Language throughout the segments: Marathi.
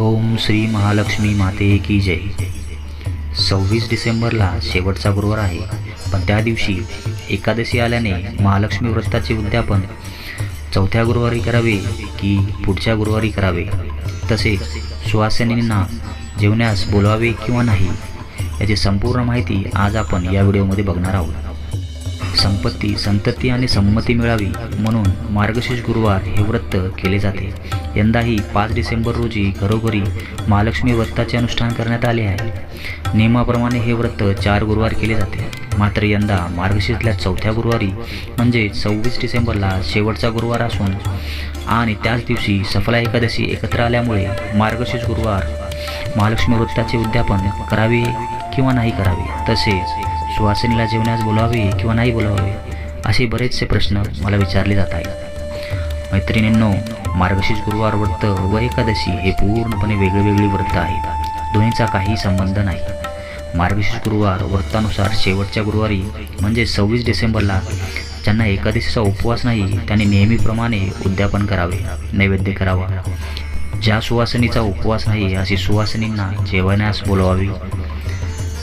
ओम श्री महालक्ष्मी माते की जय. सव्वीस डिसेंबरला शेवटचा गुरुवार आहे पण त्या दिवशी एकादशी आल्याने महालक्ष्मी व्रताचे उद्यापन चौथ्या गुरुवारी करावे की पुढच्या गुरुवारी करावे? तसेच सुवासिनींना जेवण्यास बोलवावे किंवा नाही याची संपूर्ण माहिती आज आपण या व्हिडिओमध्ये बघणार आहोत. संपत्ती संतती आणि संमती मिळावी म्हणून मार्गशीर्ष गुरुवार हे व्रत केले जाते. यंदाही पाच डिसेंबर रोजी घरोघरी महालक्ष्मी व्रताचे अनुष्ठान करण्यात आले आहे. नियमाप्रमाणे हे व्रत चार गुरुवार केले जाते. मात्र यंदा मार्गशीर्षल्या चौथ्या गुरुवारी म्हणजे सव्वीस डिसेंबरला शेवटचा गुरुवार असून आणि त्याच दिवशी सफला एकादशी एकत्र आल्यामुळे मार्गशीर्ष गुरुवार महालक्ष्मी व्रताचे उद्यापन करावे किंवा नाही करावे तसेच सुहासिनीला जेवण्यास बोलावे किंवा नाही बोलावे असे बरेचसे प्रश्न मला विचारले जात आहेत. मैत्रिणींनो मार्गशीर्ष गुरुवार व्रत व एकादशी हे पूर्णपणे वेगळेवेगळी व्रत आहेत. दोन्हीचा काही संबंध नाही. मार्गशीर्ष गुरुवार व्रतानुसार शेवटच्या गुरुवारी म्हणजे सव्वीस डिसेंबरला ज्यांना एकादशीचा उपवास नाही त्यांनी नेहमीप्रमाणे उद्यापन करावे नैवेद्य करावा. ज्या सुवासिनीचा उपवास नाही अशी सुवासिनींना जेवण्यास बोलवावी.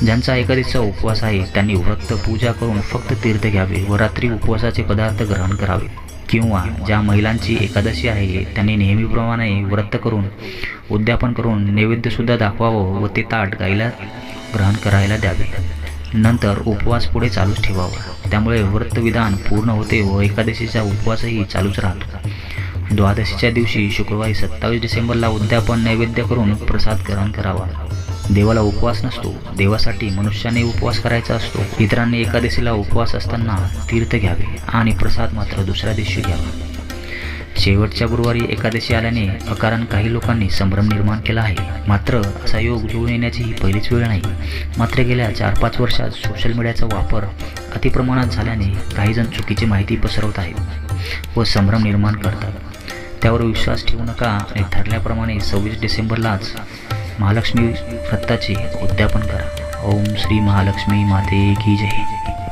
ज्यांचा एकादशीचा उपवास आहे त्यांनी व्रत पूजा करून फक्त तीर्थ घ्यावे व रात्री उपवासाचे पदार्थ ग्रहण करावे. किंवा ज्या महिलांची एकादशी आहे त्यांनी नेहमीप्रमाणे व्रत करून उद्यापन करून नैवेद्यसुद्धा दाखवावं व ते ताट गाईला ग्रहण करायला द्यावे. नंतर उपवास पुढे चालूच ठेवावा. त्यामुळे व्रतविधान पूर्ण होते व एकादशीचा उपवासही चालूच राहतो. द्वादशीच्या दिवशी शुक्रवारी सत्तावीस डिसेंबरला उद्यापन नैवेद्य करून प्रसाद ग्रहण करावा. देवाला उपवास नसतो. देवासाठी मनुष्याने उपवास करायचा असतो. इतरांनी एकादशीला उपवास असताना तीर्थ घ्यावे आणि प्रसाद मात्र दुसऱ्या दिवशी घ्यावा. शेवटच्या गुरुवारी एकादशी आल्याने अकारण काही लोकांनी संभ्रम निर्माण केला आहे. मात्र असा योग जुळून येण्याची ही पहिलीच वेळ नाही. मात्र गेल्या चार पाच वर्षात सोशल मीडियाचा वापर अतिप्रमाणात झाल्याने काहीजण चुकीची माहिती पसरवत आहेत व संभ्रम निर्माण करतात. त्यावर विश्वास ठेवू नका आणि ठरल्याप्रमाणे सव्वीस डिसेंबरलाच महालक्ष्मी व्रताचे उद्यापन करा. ओम श्री महालक्ष्मी माते की जय.